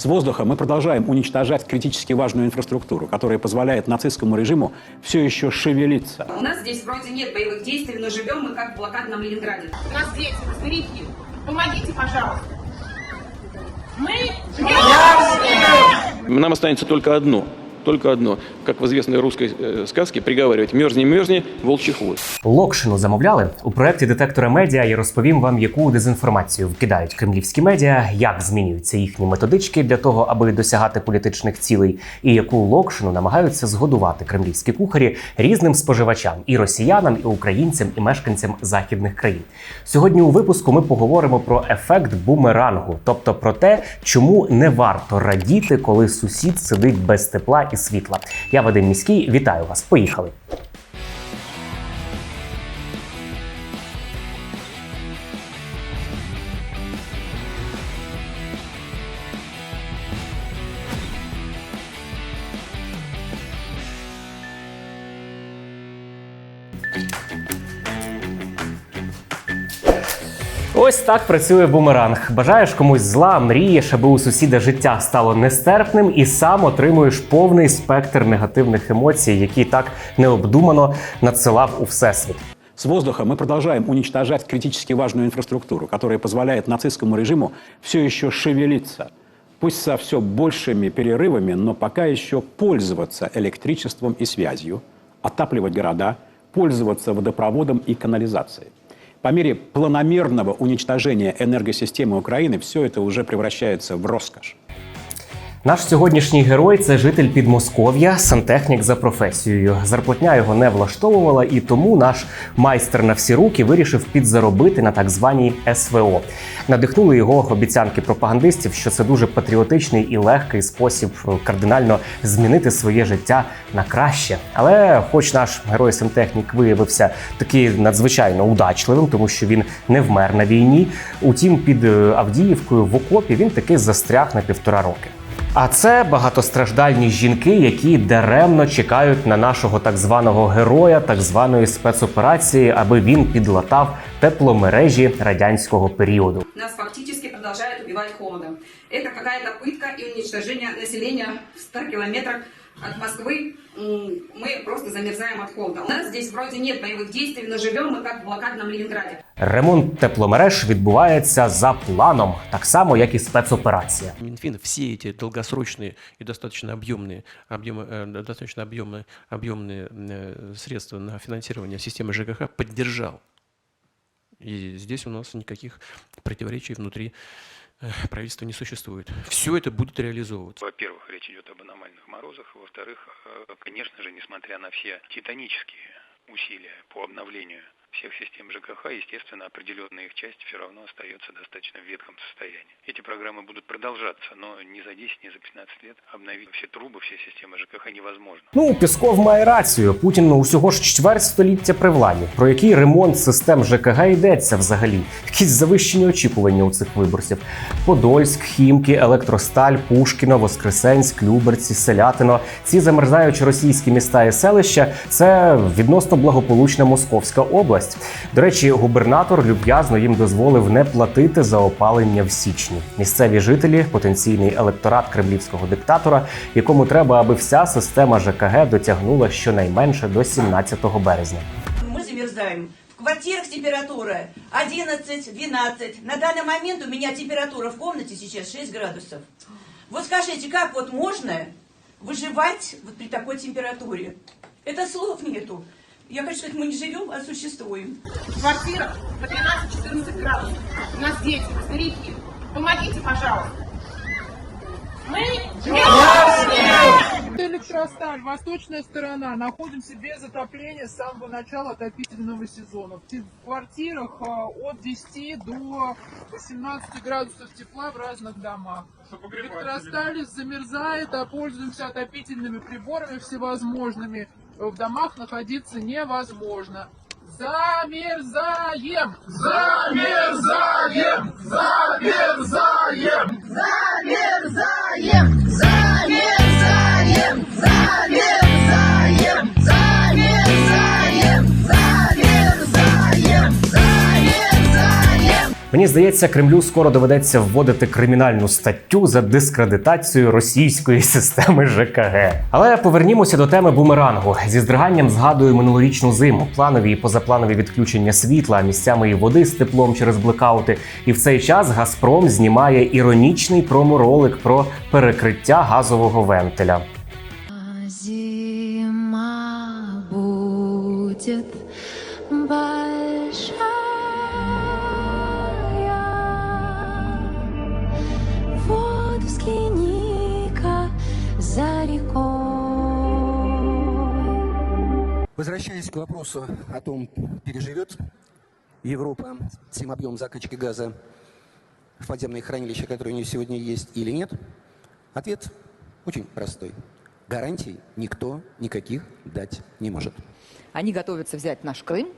С воздуха мы продолжаем уничтожать критически важную инфраструктуру, которая позволяет нацистскому режиму все еще шевелиться. У нас здесь вроде нет боевых действий, но живем мы как в блокадном Ленинграде. У нас дети, старики. Помогите, пожалуйста. Мы Нам останется только одно. Только одно. Как в известной русской э, сказке приговаривать «мерзни, мерзни, волчий хвост». Локшину замовляли у проєкті детектора медіа. Я розповім вам, яку дезінформацію вкидають кремлівські медіа, як змінюються їхні методички для того, аби досягати політичних цілей, і яку локшину намагаються згодувати кремлівські кухарі різним споживачам і росіянам, і українцям, і мешканцям західних країн. Сьогодні у випуску ми поговоримо про ефект бумерангу, тобто про те, чому не варто радіти, коли сусід сидить без тепла і світла. Я Вадим Міський, вітаю вас. Поїхали. Ось так працює бумеранг. Бажаєш комусь зла, мрієш, аби у сусіда життя стало нестерпним, і сам отримуєш повний спектр негативних емоцій, які так необдумано надсилав у всесвіт. С воздуха мы продолжаем уничтожать критически важную инфраструктуру, которая позволяет нацистскому режиму все еще шевелиться. Пусть со все большими перерывами, но пока еще пользоваться электричеством и связью, отапливать города, пользоваться водопроводом и канализацией. По мере планомерного уничтожения энергосистемы Украины все это уже превращается в роскошь. Наш сьогоднішній герой це житель Підмосков'я, сантехнік за професією. Зарплатня його не влаштовувала, і тому наш майстер на всі руки вирішив підзаробити на так званій СВО. Надихнули його обіцянки пропагандистів, що це дуже патріотичний і легкий спосіб кардинально змінити своє життя на краще. Але, хоч наш герой сантехнік виявився таки надзвичайно удачливим, тому що він не вмер на війні. Утім, під е, Авдіївкою в окопі він таки застряг на півтора роки. А це багатостраждальні жінки, які даремно чекають на нашого так званого героя, так званої спецоперації, аби він підлатав тепломережі радянського періоду. Нас фактически продовжують убивати холодом. Це якась пытка і уничтожение населення в 100 километрах от Москвы. М, Мы просто замерзаем от холода. У нас здесь вроде нет боевых действий, но живем мы как в блокадном Ленинграде. Ремонт тепломереж відбувається за планом, так само як і спецоперація. Минфин все эти долгосрочные и достаточно объемные, объемы, э, достаточно объемные, объемные э, средства на финансирование системы ЖКХ поддержал. И здесь у нас никаких противоречий внутри э, правительства не существует. Все это будет реализовываться. Во-первых, речь идет об аномальных морозах. Во-вторых, э, конечно же, несмотря на все титанические усилия по обновлению всех систем ЖКХ, естественно, определенная их часть все равно остается достаточно в ветхом состоянии. Эти программы будут продолжаться, но ни за 10, ни за 15 лет обновить все трубы, все системы ЖКХ невозможно. Ну, Пісков має рацію. Путін ну, усього ж чверть століття при владі. Про який ремонт систем ЖКГ йдеться взагалі? Якісь завищені очікування у цих виборців: Подольськ, Хімки, Електросталь, Пушкіно, Воскресенськ, Люберці, Селятино. Ці замерзаючі російські міста і селища це відносно благополучна Московська область. До речі, губернатор люб'язно їм дозволив не платити за опалення в січні. Місцеві жителі потенційний електорат кремлівського диктатора, якому треба, аби вся система ЖКГ дотягнула щонайменше до 17 березня. Мы замерзаем. В квартирах температура 11-12. На данный момент у меня температура в комнате сейчас 6 градусов. Вот скажите, как вот можно выживать вот при такой температуре? Это слов нету. Я хочу сказать, мы не живем, а существуем. в квартирах по 13-14 градусов. У нас дети, старики. Помогите, пожалуйста. Мы Электросталь, восточная сторона. Находимся без отопления с самого начала отопительного сезона. В квартирах а, от 10 до 18 градусов тепла в разных домах. Электросталь замерзает, а пользуемся отопительными приборами всевозможными. В домах находиться невозможно. Замерзаем! Замерзаем! Замерзаем! Мені Мені здається, Кремлю скоро доведеться вводити кримінальну статтю за дискредитацію російської системи ЖКГ. Але повернімося до теми бумерангу. Зі здриганням згадую минулорічну зиму, планові і позапланові відключення світла, місцями і води з теплом через блекаути. І в цей час Газпром знімає іронічний проморолик про перекриття газового вентиля. За рекой. Возвращаясь к вопросу о том, переживет Европа тем объем закачки газа в подземные хранилища, которые у нее сегодня есть, или нет, ответ очень простой. Гарантий никто никаких дать не может. Они готовятся взять наш Крым.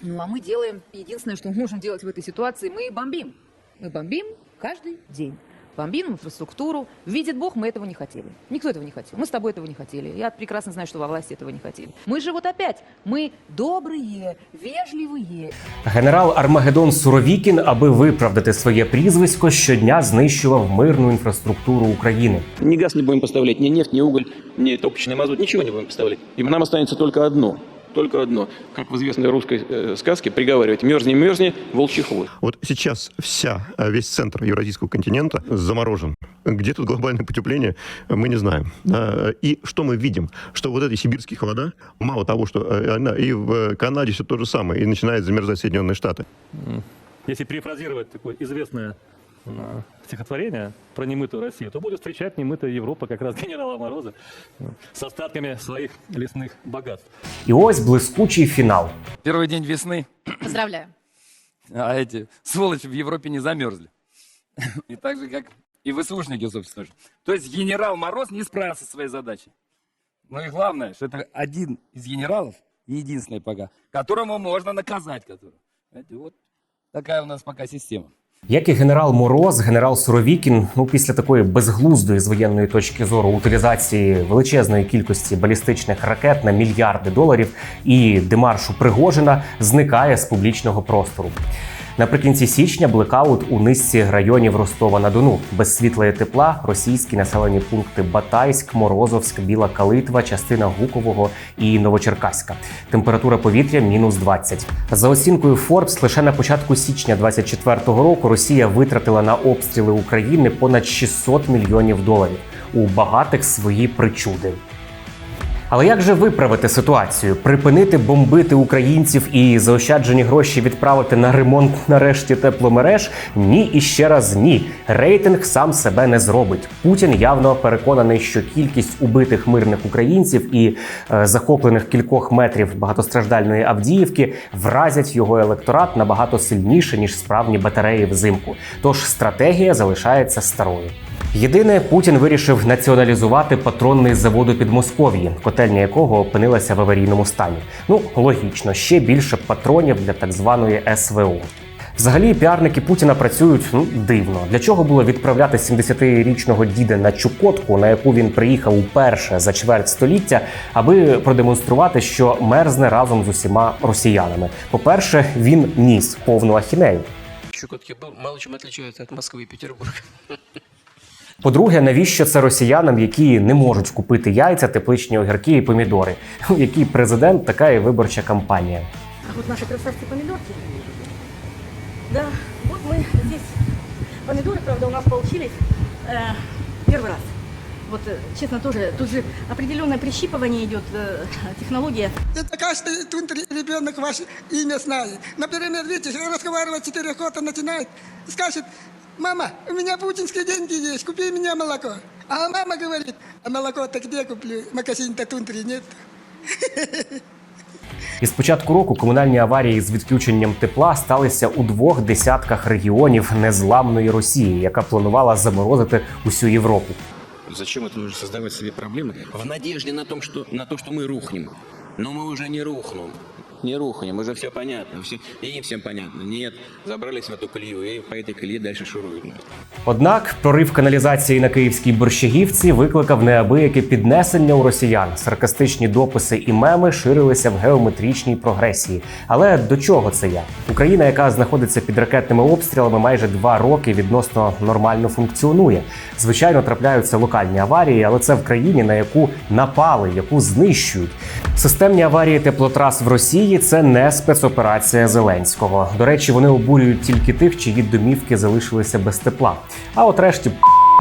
Ну, а мы делаем единственное, что мы можем делать в этой ситуации, мы бомбим. Мы бомбим каждый день. Бомбим инфраструктуру. Видит Бог, мы этого не хотели. Никто этого не хотел. Мы с тобой этого не хотели. Я прекрасно знаю, что во власти этого не хотели. Мы же вот опять, мы добрые, вежливые. Генерал Армагеддон Суровікін, аби виправдати своє прізвисько, щодня знищував мирну інфраструктуру України. Ни газ не будем поставлять, ни нефть, ни уголь, ни топочный мазут, ничего не будем поставлять. И нам останется только одно. Только одно. Как в известной русской э, сказке приговаривать «мерзни, мерзни, волчий хвост». Вот сейчас вся, э, весь центр Евразийского континента заморожен. Где тут глобальное потепление, мы не знаем. И что мы видим? Что вот эти сибирские холода, мало того, что э, она- и в Канаде все то же самое, и начинает замерзать Соединенные Штаты. Если перефразировать такое известное стихотворение про немытую Россию, то будет встречать немытая Европа как раз генерала Мороза с остатками своих лесных богатств. І ось блискучий фінал. Первый день весны, Поздравляю. а эти сволочи в Европе не замерзли. И так же, как и ВСУшники, собственно же. То есть генерал Мороз не справился со своей задачей. Ну и главное, что это один из генералов, единственный пока, которому можно наказать. Которого. Знаете, вот такая у нас пока система. Як і генерал Мороз, генерал Суровікін, ну після такої безглуздої з воєнної точки зору утилізації величезної кількості балістичних ракет на мільярди доларів і демаршу Пригожина зникає з публічного простору. Наприкінці січня блекаут у низці районів Ростова на Дону. Без світла і тепла російські населені пункти Батайськ, Морозовськ, Біла Калитва, частина Гукового і Новочеркаська. Температура повітря мінус 20. За оцінкою Forbes, лише на початку січня 24-го року Росія витратила на обстріли України понад 600 мільйонів доларів. У багатих свої причуди. Але як же виправити ситуацію? Припинити бомбити українців і заощаджені гроші відправити на ремонт нарешті тепломереж? Ні і ще раз ні. Рейтинг сам себе не зробить. Путін явно переконаний, що кількість убитих мирних українців і е, захоплених кількох метрів багатостраждальної Авдіївки вразять його електорат набагато сильніше ніж справні батареї взимку. Тож стратегія залишається старою. Єдине, Путін вирішив націоналізувати патронний завод у Підмосков'ї, котельня якого опинилася в аварійному стані. Ну логічно, ще більше патронів для так званої СВО. Взагалі, піарники Путіна працюють ну дивно. Для чого було відправляти 70-річного діда на Чукотку, на яку він приїхав уперше за чверть століття, аби продемонструвати, що мерзне разом з усіма росіянами. По-перше, він ніс повну ахінею. Чукотки мало чем отличается от Москвы и Петербурга. По-друге, навіщо це росіянам, які не можуть купити яйця, тепличні огірки і помідори? Який президент, така і виборча кампанія. А вот наши красавцы помидорки. Да, вот мы здесь. Помидоры, правда, у нас получились э, первый раз. Вот, э, честно, тоже тут же определенное прищипывание идет, э, технология. Это каждый тут ребенок ваше имя знает. Например, видите, разговаривать четырех года начинает, скажет, мама, у меня путинские деньги есть, купи мне молоко. А мама говорит, а молоко-то где куплю? Магазин-то тундри нет. І з початку року комунальні аварії з відключенням тепла сталися у двох десятках регіонів незламної Росії, яка планувала заморозити усю Європу. Зачем это нужно создавать себе проблемы? В надежде на, том, что, на то, что мы рухнем. Но мы уже не рухнем. не рухнем, уже все понятно. Все, и всем понятно. Нет, забрались в эту колею и по этой колее дальше шуруют. Однак прорив каналізації на київській борщагівці викликав неабияке піднесення у росіян. Саркастичні дописи і меми ширилися в геометричній прогресії. Але до чого це я? Україна, яка знаходиться під ракетними обстрілами, майже два роки відносно нормально функціонує. Звичайно, трапляються локальні аварії, але це в країні, на яку напали, яку знищують. Системні аварії теплотрас в Росії це не спецоперація Зеленського. До речі, вони обурюють тільки тих, чиї домівки залишилися без тепла. А от решті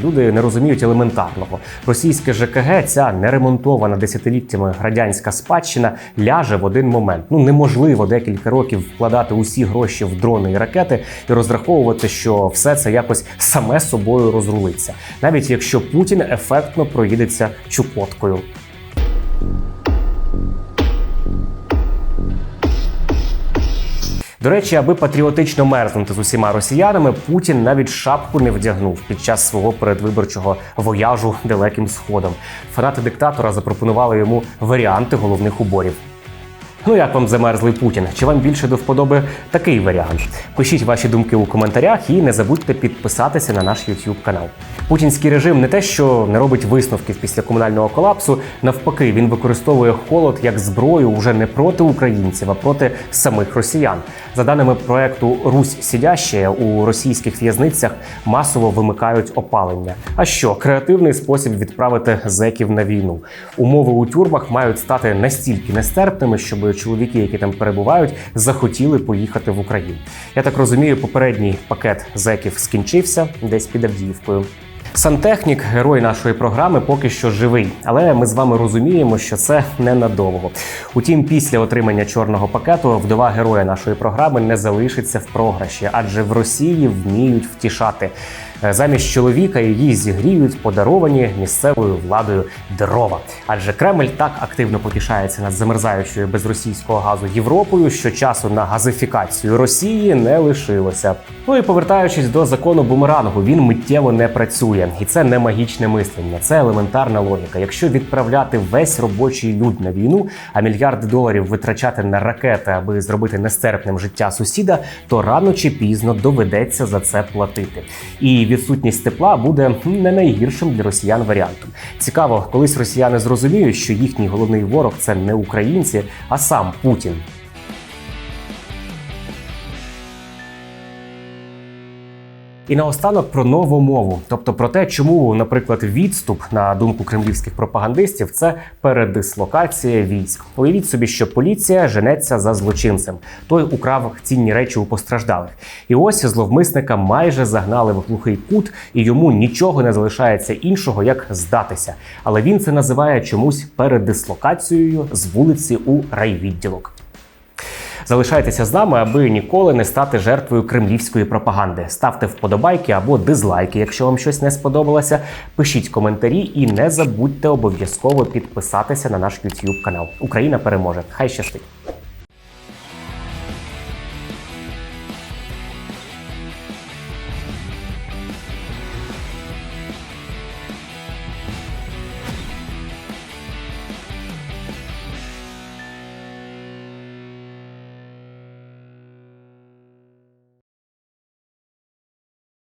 Люди не розуміють елементарного. Російське ЖКГ, ця неремонтована десятиліттями радянська спадщина, ляже в один момент. Ну неможливо декілька років вкладати усі гроші в дрони і ракети і розраховувати, що все це якось саме собою розрулиться, навіть якщо Путін ефектно проїдеться чукоткою. До речі, аби патріотично мерзнути з усіма росіянами, Путін навіть шапку не вдягнув під час свого передвиборчого вояжу далеким сходом. Фанати диктатора запропонували йому варіанти головних уборів. Ну як вам замерзлий Путін? Чи вам більше до вподоби такий варіант? Пишіть ваші думки у коментарях і не забудьте підписатися на наш YouTube канал. Путінський режим не те, що не робить висновків після комунального колапсу. Навпаки, він використовує холод як зброю уже не проти українців, а проти самих росіян. За даними проекту Русь сидящая у російських в'язницях масово вимикають опалення. А що креативний спосіб відправити зеків на війну? Умови у тюрмах мають стати настільки нестерпними, щоб чоловіки, які там перебувають, захотіли поїхати в Україну. Я так розумію, попередній пакет зеків скінчився десь під Авдіївкою. Сантехнік, герой нашої програми, поки що живий, але ми з вами розуміємо, що це ненадовго. Утім, після отримання чорного пакету вдова героя нашої програми не залишиться в програші, адже в Росії вміють втішати. Е, Замість чоловіка її зігріють подаровані місцевою владою дрова. Адже Кремль так активно потішається над замерзаючою без російського газу Європою, що часу на газифікацію Росії не лишилося. Ну і повертаючись до закону бумерангу, він миттєво не працює, і це не магічне мислення, це елементарна логіка. Якщо відправляти весь робочий люд на війну, а мільярди доларів витрачати на ракети, аби зробити нестерпним життя сусіда, то рано чи пізно доведеться за це платити. І відсутність тепла буде не найгіршим для росіян варіантом. Цікаво, колись росіяни зрозуміють, що їхній головний ворог це не українці, а сам Путін. І наостанок про нову мову, тобто про те, чому, наприклад, відступ на думку кремлівських пропагандистів це передислокація військ. Уявіть собі, що поліція женеться за злочинцем. Той украв цінні речі у постраждалих. І ось зловмисника майже загнали в глухий кут, і йому нічого не залишається іншого, як здатися. Але він це називає чомусь передислокацією з вулиці у райвідділок. Залишайтеся з нами, аби ніколи не стати жертвою кремлівської пропаганди. Ставте вподобайки або дизлайки, якщо вам щось не сподобалося. Пишіть коментарі і не забудьте обов'язково підписатися на наш YouTube канал. Україна переможе! Хай щастить!